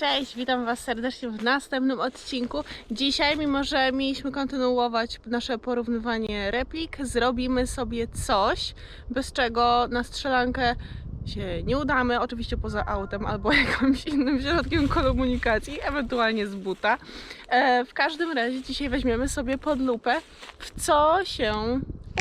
Cześć, witam Was serdecznie w następnym odcinku. Dzisiaj, mimo że mieliśmy kontynuować nasze porównywanie replik, zrobimy sobie coś, bez czego na strzelankę się nie udamy, oczywiście poza autem albo jakimś innym środkiem komunikacji, ewentualnie z buta. E, w każdym razie dzisiaj weźmiemy sobie pod lupę, w co się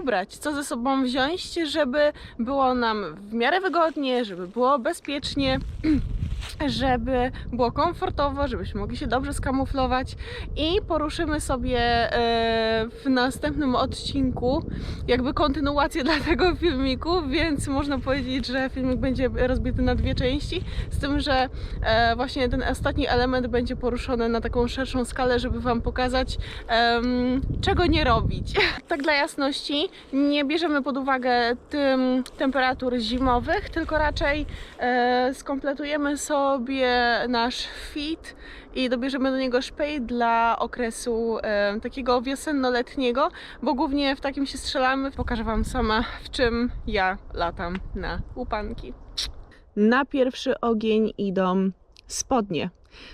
ubrać, co ze sobą wziąć, żeby było nam w miarę wygodnie, żeby było bezpiecznie żeby było komfortowo, żebyśmy mogli się dobrze skamuflować i poruszymy sobie e, w następnym odcinku jakby kontynuację dla tego filmiku, więc można powiedzieć, że filmik będzie rozbity na dwie części, z tym, że e, właśnie ten ostatni element będzie poruszony na taką szerszą skalę, żeby Wam pokazać czego nie robić. Tak dla jasności, nie bierzemy pod uwagę tym temperatur zimowych, tylko raczej e, skompletujemy sobie nasz fit i dobierzemy do niego szpej dla okresu e, takiego wiosenno-letniego, bo głównie w takim się strzelamy. Pokażę Wam sama, w czym ja latam na łupanki. Na pierwszy ogień idą spodnie.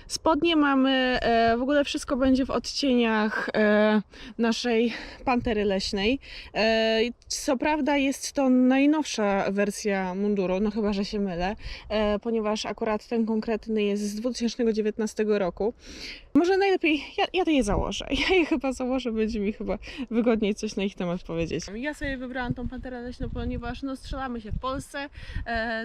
Spodnie mamy, e, w ogóle wszystko będzie w odcieniach e, naszej pantery leśnej. E, co prawda jest to najnowsza wersja munduru, no chyba, że się mylę, ponieważ akurat ten konkretny jest z 2019 roku. Może najlepiej, ja, ja to je założę. Ja je chyba założę, będzie mi chyba wygodniej coś na ich temat powiedzieć. Ja sobie wybrałam tą panterę leśną, ponieważ no, strzelamy się w Polsce.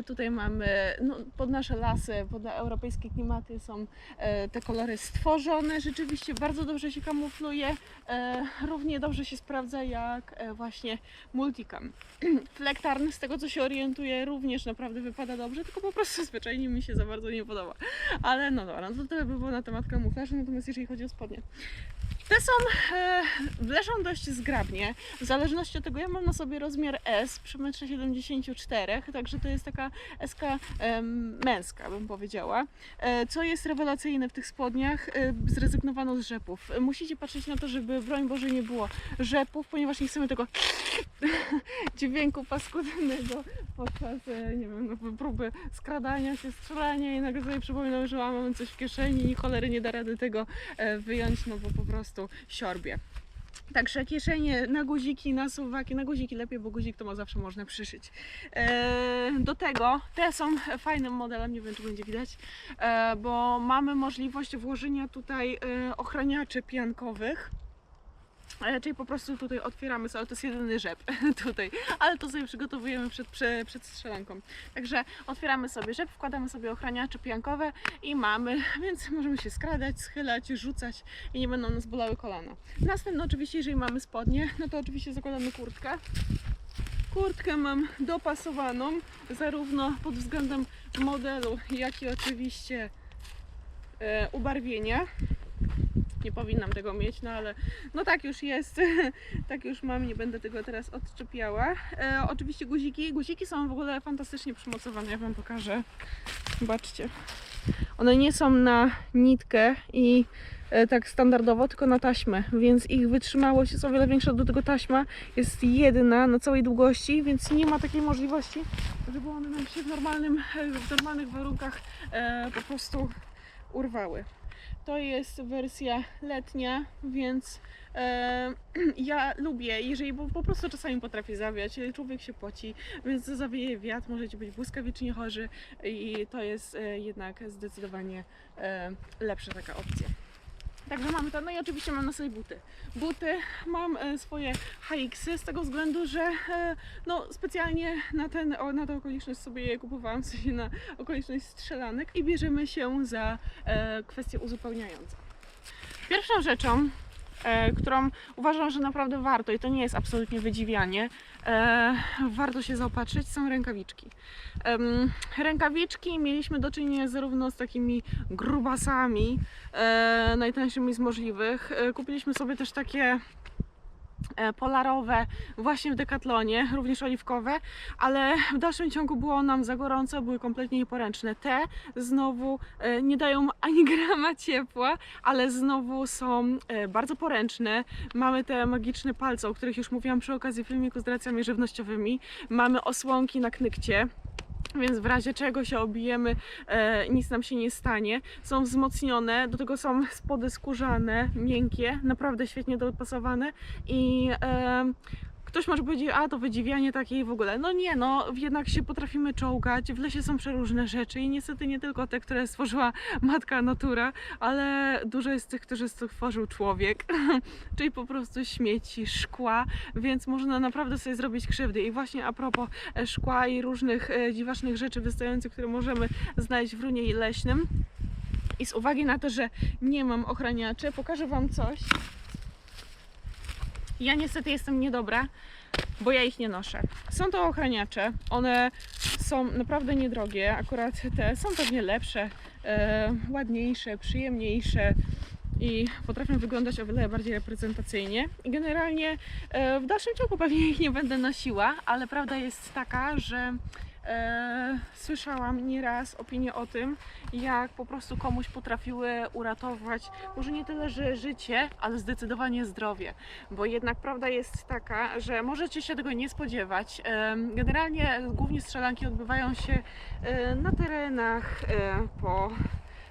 Tutaj mamy no, pod nasze lasy, pod europejskie klimaty są e, te kolory stworzone. Rzeczywiście bardzo dobrze się kamufluje. E, równie dobrze się sprawdza jak e, właśnie multicam. Flektarny, z tego co się orientuję, również naprawdę wypada dobrze, tylko po prostu zwyczajnie mi się za bardzo nie podoba. Ale no dobra, no to tyle by było na temat kamuflażu, natomiast jeżeli chodzi o spodnie. Te są, e, leżą dość zgrabnie, w zależności od tego, ja mam na sobie rozmiar S przy 1,74 m, także to jest taka SK em, męska, bym powiedziała. E, co jest rewelacyjne w tych spodniach? E, zrezygnowano z rzepów. E, Musicie patrzeć na to, żeby broń Boże nie było rzepów, ponieważ nie chcemy tego dźwięku paskudnego podczas, e, nie wiem, no, próby skradania się, strzelania i nagle sobie przypominam, że mamy coś w kieszeni i cholery nie da rady tego e, wyjąć, no bo po prostu siorbie. Także kieszenie na guziki, na suwaki, na guziki lepiej, bo guzik to ma zawsze można przyszyć. E, do tego te są fajnym modelem, nie wiem czy będzie widać, e, bo mamy możliwość włożenia tutaj e, ochraniaczy piankowych. Czyli po prostu tutaj otwieramy sobie, ale to jest jedyny rzep tutaj, ale to sobie przygotowujemy przed, przed, przed strzelanką. Także otwieramy sobie rzep, wkładamy sobie ochraniacze piankowe i mamy, więc możemy się skradać, schylać, rzucać i nie będą nas bolały kolana. Następnie oczywiście, jeżeli mamy spodnie, no to oczywiście zakładamy kurtkę. Kurtkę mam dopasowaną, zarówno pod względem modelu, jak i oczywiście e, ubarwienia. Nie powinnam tego mieć, no ale no tak już jest, tak już mam, nie będę tego teraz odczepiała. E, oczywiście guziki, guziki są w ogóle fantastycznie przymocowane, ja Wam pokażę. Zobaczcie. One nie są na nitkę i e, tak standardowo, tylko na taśmę, więc ich wytrzymałość jest o wiele większa. Do tego taśma jest jedna na całej długości, więc nie ma takiej możliwości, żeby one nam się w, normalnym, w normalnych warunkach e, po prostu urwały. To jest wersja letnia, więc e, ja lubię, jeżeli bo po prostu czasami potrafię zawiać, człowiek się poci, więc zawieje wiatr, możecie być błyskawicznie chorzy i to jest e, jednak zdecydowanie e, lepsza taka opcja. Także mamy to, no i oczywiście mam na sobie buty. Buty mam e, swoje HX-y z tego względu, że e, no, specjalnie na, ten, na tę okoliczność sobie je kupowałam, w sensie na okoliczność strzelanek i bierzemy się za e, kwestie uzupełniające. Pierwszą rzeczą, którą uważam, że naprawdę warto i to nie jest absolutnie wydziwianie, e, warto się zaopatrzyć, są rękawiczki. Em, rękawiczki mieliśmy do czynienia zarówno z takimi grubasami, e, najtańszymi z możliwych. E, kupiliśmy sobie też takie e, polarowe właśnie w Decathlonie, również oliwkowe, ale w dalszym ciągu było nam za gorąco, były kompletnie nieporęczne. Te znowu e, nie dają ani grama ciepła, ale znowu są e, bardzo poręczne. Mamy te magiczne palce, o których już mówiłam przy okazji filmiku z racjami żywnościowymi. Mamy osłonki na knykcie. Więc w razie czego się obijemy, e, nic nam się nie stanie. Są wzmocnione, do tego są spody skórzane, miękkie, naprawdę świetnie dopasowane i e, Ktoś może powiedzieć, a to wydziwianie takie i w ogóle. No nie, no jednak się potrafimy czołgać. W lesie są przeróżne rzeczy i niestety nie tylko te, które stworzyła matka natura, ale dużo jest tych, którzy stworzył człowiek, czyli po prostu śmieci, szkła, więc można naprawdę sobie zrobić krzywdy. I właśnie a propos e, szkła i różnych e, dziwacznych rzeczy wystających, które możemy znaleźć w runie leśnym. I z uwagi na to, że nie mam ochraniaczy, pokażę Wam coś. Ja niestety jestem niedobra, bo ja ich nie noszę. Są to ochraniacze, one są naprawdę niedrogie, akurat te są pewnie lepsze, e, ładniejsze, przyjemniejsze i potrafią wyglądać o wiele bardziej reprezentacyjnie. I generalnie e, w dalszym ciągu pewnie ich nie będę nosiła, ale prawda jest taka, że e, słyszałam nieraz opinię o tym, jak po prostu komuś potrafiły uratować może nie tyle, że życie, ale zdecydowanie zdrowie. Bo jednak prawda jest taka, że możecie się tego nie spodziewać. Em, Generalnie głównie strzelanki odbywają się e, na terenach, e, po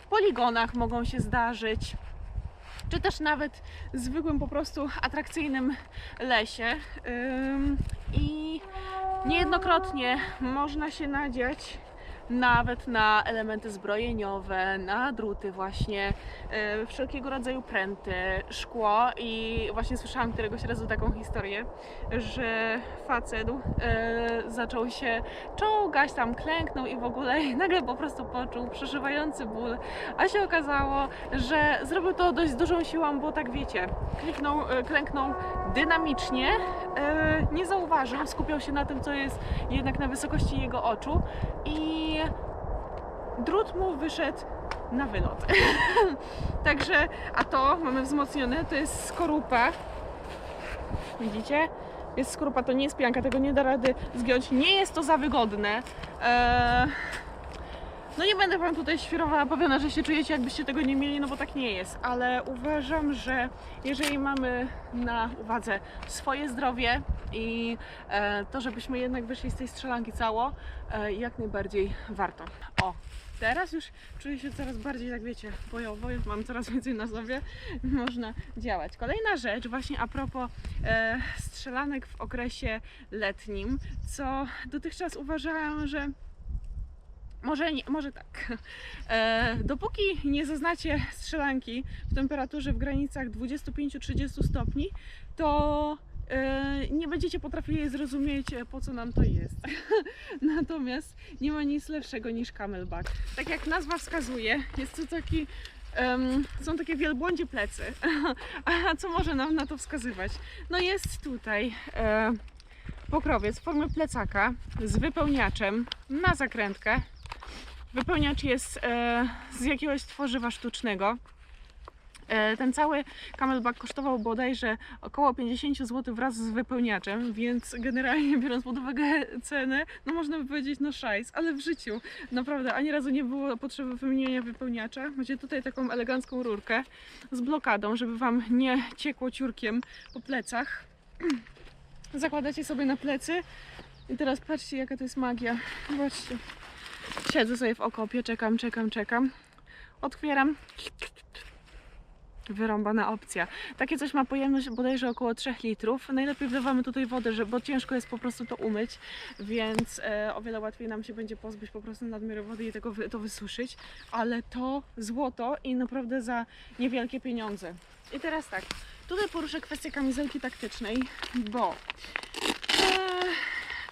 poligonach mogą się zdarzyć. Czy też nawet zwykłym po prostu atrakcyjnym lesie. I Niejednokrotnie można się nadziać nawet na elementy zbrojeniowe, na druty właśnie, e, wszelkiego rodzaju pręty, szkło i właśnie słyszałam któregoś razu taką historię, że facet e, zaczął się czołgać, tam klęknął i w ogóle i nagle po prostu poczuł przeszywający ból, a się okazało, że zrobił to dość dużą siłą, bo tak wiecie, kliknął, e, klęknął dynamicznie, nie zauważył, skupiał się na tym, co jest jednak na wysokości jego oczu i drut mu wyszedł na wylot. Także, a to mamy wzmocnione, to jest skorupa. Widzicie? Jest skorupa, to nie jest pianka, tego nie da rady zgiąć. Nie jest to za wygodne. Eee, no nie będę Wam tutaj świrowała powiana, że się czujecie jakbyście tego nie mieli, no bo tak nie jest, ale uważam, że jeżeli mamy na uwadze swoje zdrowie i e, to, żebyśmy jednak wyszli z tej strzelanki cało, e, jak najbardziej warto. O, teraz już czuję się coraz bardziej, jak wiecie, bojowo, mam coraz więcej na sobie, można działać. Kolejna rzecz, właśnie a propos e, strzelanek w okresie letnim, co dotychczas uważałam, że może, nie, może tak. E, dopóki nie zaznacie strzelanki w temperaturze w granicach 25-30 stopni, to e, nie będziecie potrafili zrozumieć, e, po co nam to jest. Natomiast nie ma nic lepszego niż camelback. Tak jak nazwa wskazuje, jest to taki. em, są takie wielbłądzie plecy. A co może nam na to wskazywać? No jest tutaj e, pokrowiec w formie plecaka z wypełniaczem na zakrętkę. Wypełniacz jest e, z jakiegoś tworzywa sztucznego. E, ten cały camelback kosztował bodajże około 50 zł wraz z wypełniaczem, więc generalnie biorąc pod uwagę cenę, no można by powiedzieć no szajs, ale w życiu naprawdę ani razu nie było potrzeby wymienienia wypełniacza. Macie tutaj taką elegancką rurkę z blokadą, żeby Wam nie ciekło ciurkiem po plecach. Zakładacie sobie na plecy i teraz patrzcie jaka to jest magia. Zobaczcie. Siedzę sobie w okopie, czekam, czekam, czekam. Otwieram. Wyrąbana opcja. Takie coś ma pojemność bodajże około 3 litrów. Najlepiej wlewamy tutaj wodę, że, bo ciężko jest po prostu to umyć, więc e, o wiele łatwiej nam się będzie pozbyć po prostu nadmiaru wody i tego to wysuszyć. Ale to złoto i naprawdę za niewielkie pieniądze. I teraz tak, tutaj poruszę kwestię kamizelki taktycznej, bo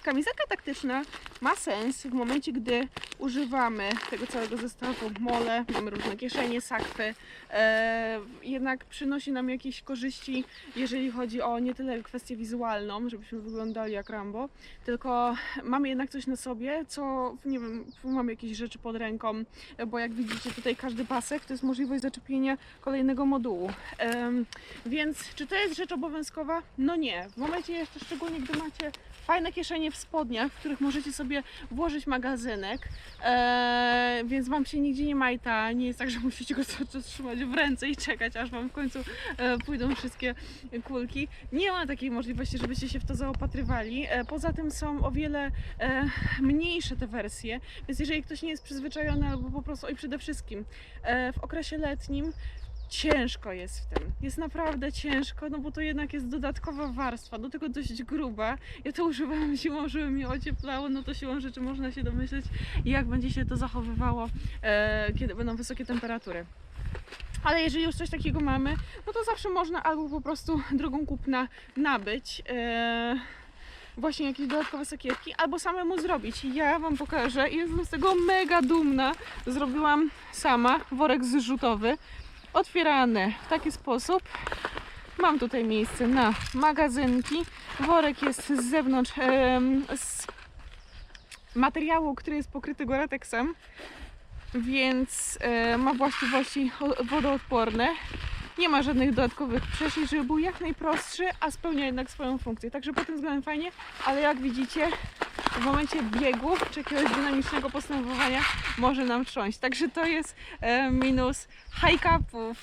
kamizelka taktyczna ma sens w momencie, gdy używamy tego całego zestawu mole, mamy różne kieszenie, sakwy, e, jednak przynosi nam jakieś korzyści, jeżeli chodzi o nie tyle kwestię wizualną, żebyśmy wyglądali jak Rambo, tylko mamy jednak coś na sobie, co, nie wiem, mamy jakieś rzeczy pod ręką, bo jak widzicie tutaj każdy pasek to jest możliwość zaczepienia kolejnego modułu. Em, więc czy to jest rzecz obowiązkowa? No nie. W momencie jeszcze szczególnie, gdy macie fajne kieszenie w spodniach, w których możecie sobie włożyć magazynek, e, więc Wam się nigdzie nie majta, nie jest tak, że musicie go cały czas trzymać w ręce i czekać, aż Wam w końcu e, pójdą wszystkie kulki. Nie ma takiej możliwości, żebyście się w to zaopatrywali. E, poza tym są o wiele e, mniejsze te wersje, więc jeżeli ktoś nie jest przyzwyczajony albo po prostu, oj przede wszystkim e, w okresie letnim ciężko jest w tym. Jest naprawdę ciężko, no bo to jednak jest dodatkowa warstwa, do tego dość gruba. Ja to używałam zimą, żeby mi ocieplało, no to siłą rzeczy można się domyśleć, jak będzie się to zachowywało, e, kiedy będą wysokie temperatury. Ale jeżeli już coś takiego mamy, no to zawsze można albo po prostu drogą kupna nabyć. E, właśnie jakieś dodatkowe sakiewki, albo samemu zrobić. Ja Wam pokażę i jestem z tego mega dumna. Zrobiłam sama worek zrzutowy, otwierany w taki sposób. Mam tutaj miejsce na magazynki. Worek jest z zewnątrz z materiału, który jest pokryty gorateksem, więc e, ma właściwości wodoodporne. Nie ma żadnych dodatkowych przeszyć, żeby był jak najprostszy, a spełnia jednak swoją funkcję. Także pod tym względem fajnie, ale jak widzicie, w momencie biegu czy jakiegoś dynamicznego postępowania może nam trząść. Także to jest e, minus high-capów.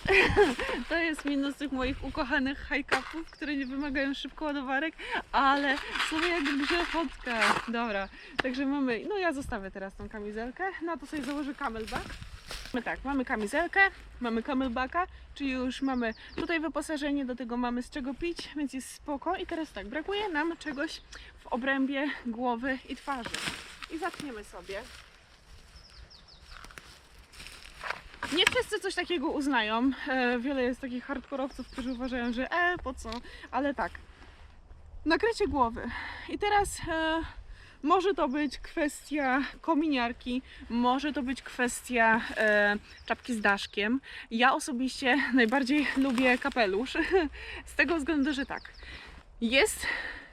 to jest minus tych moich ukochanych high-capów, które nie wymagają szybko ładowarek, ale są jak grzechotka. Dobra, także mamy, no ja zostawię teraz tą kamizelkę, na to sobie założę camelback. My tak, mamy kamizelkę, mamy camelbacka, czyli już mamy tutaj wyposażenie, do tego mamy z czego pić, więc jest spoko. I teraz tak, brakuje nam czegoś w obrębie głowy i twarzy. I zaczniemy sobie. Nie wszyscy coś takiego uznają. E, wiele jest takich hardkorowców, którzy uważają, że e, po co? Ale tak. Nakrycie głowy. I teraz e, może to być kwestia kominiarki, może to być kwestia e, czapki z daszkiem. Ja osobiście najbardziej lubię kapelusz, z tego względu, że tak, jest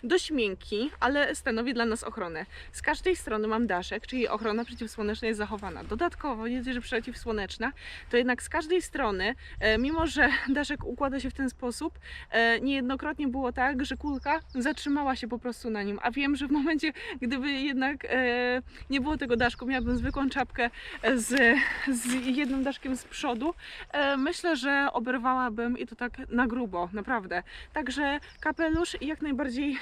dość miękki, ale stanowi dla nas ochronę. Z każdej strony mam daszek, czyli ochrona przeciwsłoneczna jest zachowana. Dodatkowo, nie że przeciwsłoneczna, to jednak z każdej strony, e, mimo że daszek układa się w ten sposób, e, niejednokrotnie było tak, że kulka zatrzymała się po prostu na nim. A wiem, że w momencie, gdyby jednak e, nie było tego daszku, miałabym zwykłą czapkę z, z jednym daszkiem z przodu, myślę, że oberwałabym i to tak na grubo, naprawdę. Także kapelusz jak najbardziej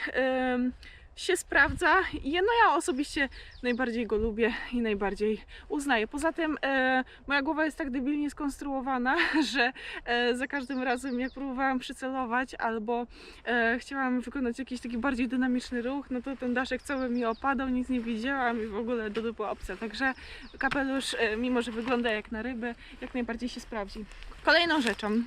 się sprawdza. No ja osobiście najbardziej go lubię i najbardziej uznaję. Poza tym e, moja głowa jest tak debilnie skonstruowana, że e, za każdym razem jak próbowałam przycelować albo e, chciałam wykonać jakiś taki bardziej dynamiczny ruch, no to ten daszek cały mi opadał, nic nie widziałam i w ogóle do dupy opcja. Także kapelusz, e, mimo że wygląda jak na rybę, jak najbardziej się sprawdzi. Kolejną rzeczą,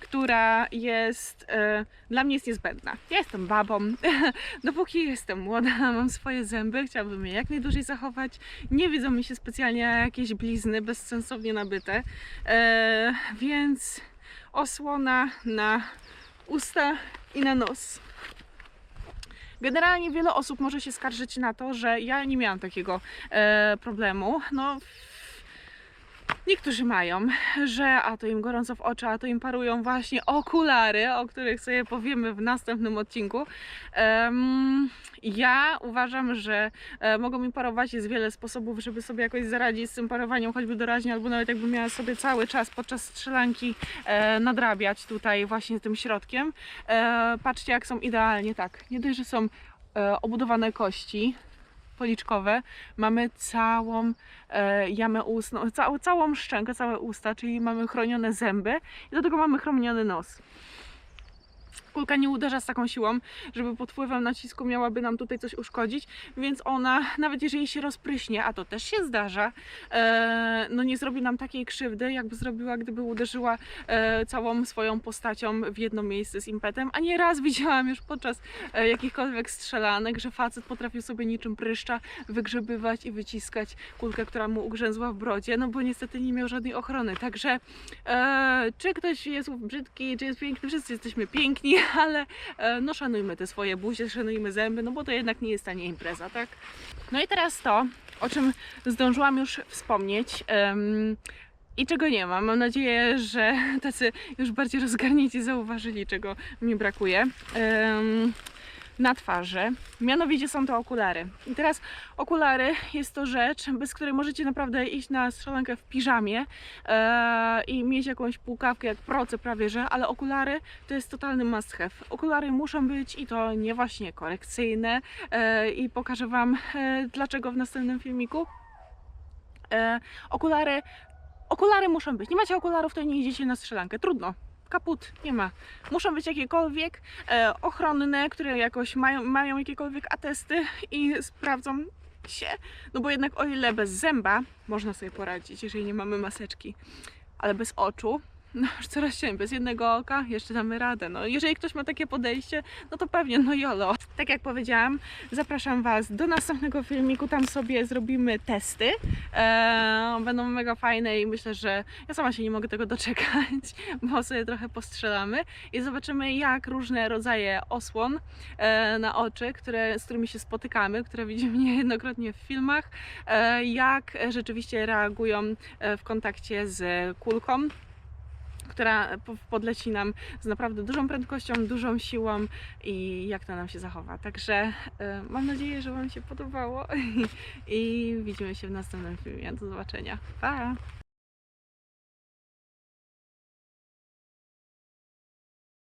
która jest e, dla mnie jest niezbędna. Ja jestem babą. Dopóki jestem młoda, mam swoje zęby, chciałabym je jak najdłużej zachować. Nie widzą mi się specjalnie jakieś blizny bezsensownie nabyte. E, więc osłona na usta i na nos. Generalnie wiele osób może się skarżyć na to, że ja nie miałam takiego e, problemu. No, niektórzy mają, że a to im gorąco w oczy, a to im parują właśnie okulary, o których sobie powiemy w następnym odcinku. Em, ja uważam, że e, mogą mi parować. Jest wiele sposobów, żeby sobie jakoś zaradzić z tym parowaniem, choćby doraźnie, albo nawet jakbym miała sobie cały czas podczas strzelanki e, nadrabiać tutaj właśnie tym środkiem. E, patrzcie, jak są idealnie tak. Nie dość, że są e, obudowane kości policzkowe, mamy całą e, jamę ustną, całą, całą szczękę, całe usta, czyli mamy chronione zęby i do tego mamy chroniony nos. Kulka nie uderza z taką siłą, żeby pod wpływem nacisku miałaby nam tutaj coś uszkodzić, więc ona, nawet jeżeli się rozpryśnie, a to też się zdarza, e, no nie zrobi nam takiej krzywdy, jakby zrobiła, gdyby uderzyła e, całą swoją postacią w jedno miejsce z impetem. A nie raz widziałam już podczas e, jakichkolwiek strzelanek, że facet potrafił sobie niczym pryszcza wygrzebywać i wyciskać kulkę, która mu ugrzęzła w brodzie, no bo niestety nie miał żadnej ochrony. Także e, czy ktoś jest brzydki, czy jest piękny, wszyscy jesteśmy piękni, ale e, no szanujmy te swoje buzie, szanujmy zęby, no bo to jednak nie jest tania impreza, tak? No i teraz to, o czym zdążyłam już wspomnieć. em, i czego nie ma. Mam nadzieję, że tacy już bardziej rozgarnięci zauważyli, czego mi brakuje. Em, na twarzy. Mianowicie są to okulary. I teraz okulary jest to rzecz, bez której możecie naprawdę iść na strzelankę w piżamie e, i mieć jakąś półkawkę jak proce prawie, że, ale okulary to jest totalny must have. Okulary muszą być i to nie właśnie korekcyjne e, i pokażę Wam e, dlaczego w następnym filmiku. Okulary, okulary muszą być. Nie macie okularów, to nie idziecie na strzelankę. Trudno. Kaput, nie ma. Muszą być jakiekolwiek e, ochronne, które jakoś mają, mają jakiekolwiek atesty i sprawdzą się. No bo jednak o ile bez zęba można sobie poradzić, jeżeli nie mamy maseczki, ale bez oczu, no już coraz ciężej, bez jednego oka jeszcze damy radę. No jeżeli ktoś ma takie podejście, no to pewnie, no jolo. Tak jak powiedziałam, zapraszam Was do następnego filmiku, tam sobie zrobimy testy. Eee, będą mega fajne i myślę, że ja sama się nie mogę tego doczekać, bo sobie trochę postrzelamy i zobaczymy jak różne rodzaje osłon e, na oczy, które, z którymi się spotykamy, które widzimy niejednokrotnie w filmach, e, jak rzeczywiście reagują e, w kontakcie z kulką która po- podleci nam z naprawdę dużą prędkością, dużą siłą i jak to nam się zachowa. Także e, mam nadzieję, że Wam się podobało i widzimy się w następnym filmie. Do zobaczenia. Pa!